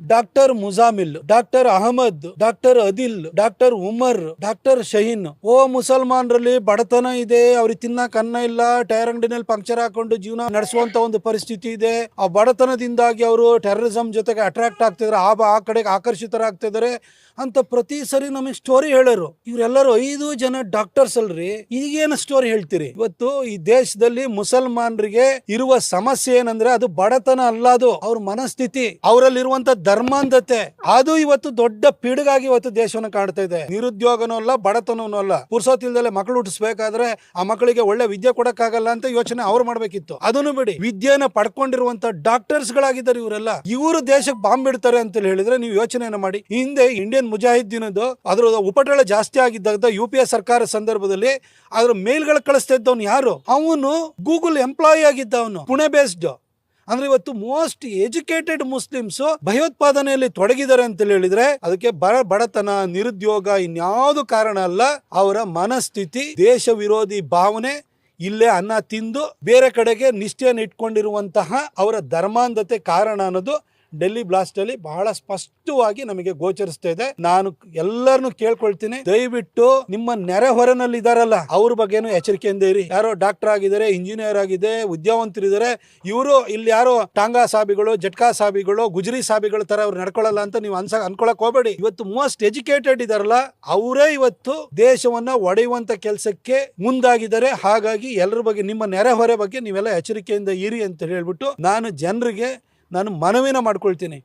Doctor Muzammil, doctor Ahmad, doctor Adil, doctor Umar, doctor Shaheen. ಓ ಮುಸಲ್ಮಾನರಲ್ಲಿ ಬಡತನ ಇದೆ, ಅವ್ರಿಗೆ ತಿನ್ನಕ್ ಅನ್ನ ಇಲ್ಲ, ಟೈರ್ ಅಂಗಡಿನಲ್ಲಿ ಪಂಕ್ಚರ್ ಹಾಕೊಂಡು ಜೀವನ ನಡೆಸುವಂತ ಒಂದು ಪರಿಸ್ಥಿತಿ ಇದೆ. ಆ ಬಡತನದಿಂದಾಗಿ ಅವರು ಟೆರರಿಸಂ ಜೊತೆಗೆ ಅಟ್ರಾಕ್ಟ್ ಆಗ್ತಿದ್ರೆ, ಆ ಆ ಕಡೆಗೆ ಆಕರ್ಷಿತರಾಗ್ತಿದ್ದಾರೆ ಅಂತ ಪ್ರತಿ ಸರಿ ನಮಗೆ ಸ್ಟೋರಿ ಹೇಳರು. ಇವರೆಲ್ಲರೂ ಐದು ಜನ ಡಾಕ್ಟರ್ಸ್ ಅಲ್ರಿ, ಈಗೇನು ಸ್ಟೋರಿ ಹೇಳ್ತೀರಿ? ಇವತ್ತು ಈ ದೇಶದಲ್ಲಿ ಮುಸಲ್ಮಾನರಿಗೆ ಇರುವ ಸಮಸ್ಯೆ ಏನಂದ್ರೆ ಅದು ಬಡತನ ಅಲ್ಲ ಅದು, ಅವ್ರ ಮನಸ್ಥಿತಿ. ಅವರಲ್ಲಿರುವಂತ ಧರ್ಮಾಂಧತೆ. ಅದು ಇವತ್ತು ದೊಡ್ಡ ಪಿಡುಗಾಗಿ ಇವತ್ತು ದೇಶವನ್ನು ಕಾಣ್ತಾ ಇದೆ. ನಿರುದ್ಯೋಗನೂ ಅಲ್ಲ ಬಡತನೂ ಅಲ್ಲ. ಪುರ್ಸೋತಿಲ್ದಲೆ ಮಕ್ಕಳು ಹುಟ್ಟಿಸ್ಬೇಕಾದ್ರೆ ಆ ಮಕ್ಕಳಿಗೆ ಒಳ್ಳೆ ವಿದ್ಯೆ ಕೊಡಕ್ಕಾಗಲ್ಲ ಅಂತ ಯೋಚನೆ ಅವ್ರು ಮಾಡ್ಬೇಕಿತ್ತು. ಅದನ್ನು ಬಿಡಿ. ವಿದ್ಯೆನ ಪಡ್ಕೊಂಡಿರುವಂತ ಡಾಕ್ಟರ್ಸ್ ಗಳಾಗಿದ್ದಾರೆ ಇವರೆಲ್ಲ. ಇವರು ದೇಶಕ್ಕೆ ಬಾಂಬ್ ಇಡ್ತಾರೆ ಅಂತ ಹೇಳಿದ್ರೆ ನೀವು ಯೋಚನೆಯನ್ನು ಮಾಡಿ. ಹಿಂದೆ ಇಂಡಿಯನ್ ಮುಜಾಹಿದ್ದೀನದು ಅದ್ರ ಉಪಟಳ ಜಾಸ್ತಿ ಆಗಿದ್ದಾಗ ಯು ಪಿ ಎ ಸರ್ಕಾರ ಸಂದರ್ಭದಲ್ಲಿ ಅದ್ರ ಮೇಲ್ಗಳು ಕಳಿಸ್ತಾ ಇದ್ದವನು ಯಾರು? ಅವನು ಗೂಗಲ್ ಎಂಪ್ಲಾಯಿ ಆಗಿದ್ದ ಅವನು ಪುಣೆ ಬೇಸ್ಡ್ ಅಂದ್ರೆ ಇವತ್ತು ಮೋಸ್ಟ್ ಎಜುಕೇಟೆಡ್ ಮುಸ್ಲಿಮ್ಸ್ ಭಯೋತ್ಪಾದನೆಯಲ್ಲಿ ತೊಡಗಿದ್ದಾರೆ ಅಂತ ಹೇಳಿದ್ರೆ ಅದಕ್ಕೆ ಬರ ಬಡತನ, ನಿರುದ್ಯೋಗ ಇನ್ಯಾವುದು ಕಾರಣ ಅಲ್ಲ, ಅವರ ಮನಸ್ಥಿತಿ, ದೇಶ ವಿರೋಧಿ ಭಾವನೆ ಇಲ್ಲೇ ಅನ್ನ ತಿಂದು ಬೇರೆ ಕಡೆಗೆ ನಿಷ್ಠೆಯನ್ನು ಇಟ್ಕೊಂಡಿರುವಂತಹ ಅವರ ಧರ್ಮಾಂಧತೆ ಕಾರಣ ಅನ್ನೋದು ಡೆಲ್ಲಿ ಬ್ಲಾಸ್ಟ್ ಅಲ್ಲಿ ಬಹಳ ಸ್ಪಷ್ಟವಾಗಿ ನಮಗೆ ಗೋಚರಿಸ್ತಾ ಇದೆ. ನಾನು ಎಲ್ಲರನ್ನು ಕೇಳ್ಕೊಳ್ತೀನಿ. ದಯವಿಟ್ಟು ನಿಮ್ಮ ನೆರೆ ಹೊರನಲ್ಲಿ ಇದಾರಲ್ಲ, ಅವ್ರ ಬಗ್ಗೆನೂ ಎಚ್ಚರಿಕೆಯಿಂದ ಇರಿ. ಯಾರೋ ಡಾಕ್ಟರ್ ಆಗಿದ್ದಾರೆ ಇಂಜಿನಿಯರ್ ಆಗಿದೆ ವಿದ್ಯಾವಂತರಿದ್ದಾರೆ ಇವರು ಇಲ್ಲಿ ಯಾರೋ ಟಾಂಗಾ ಸಾಬಿಗಳು, ಜಟ್ಕಾ ಸಾಬಿಗಳು, ಗುಜರಿ ಸಾಬಿಗಳ ತರ ಅವ್ರು ನಡ್ಕೊಳ್ಳಲ್ಲ ಅಂತ ನೀವು ಅನ್ಸ, ಅನ್ಕೊಳಕ್ ಹೋಗಬೇಡಿ. ಇವತ್ತು ಮೋಸ್ಟ್ ಎಜುಕೇಟೆಡ್ ಇದಾರಲ್ಲ, ಅವರೇ ಇವತ್ತು ದೇಶವನ್ನ ಒಡೆಯುವಂತ ಕೆಲಸಕ್ಕೆ ಮುಂದಾಗಿದ್ದಾರೆ. ಹಾಗಾಗಿ ಎಲ್ಲರ ಬಗ್ಗೆ, ನಿಮ್ಮ ನೆರೆಹೊರೆ ಬಗ್ಗೆ ನೀವೆಲ್ಲ ಎಚ್ಚರಿಕೆಯಿಂದ ಇರಿ ಅಂತ ಹೇಳ್ಬಿಟ್ಟು ನಾನು ಜನರಿಗೆ ನಾನು ಮನವಿನ ಮಾಡ್ಕೊಳ್ತೀನಿ.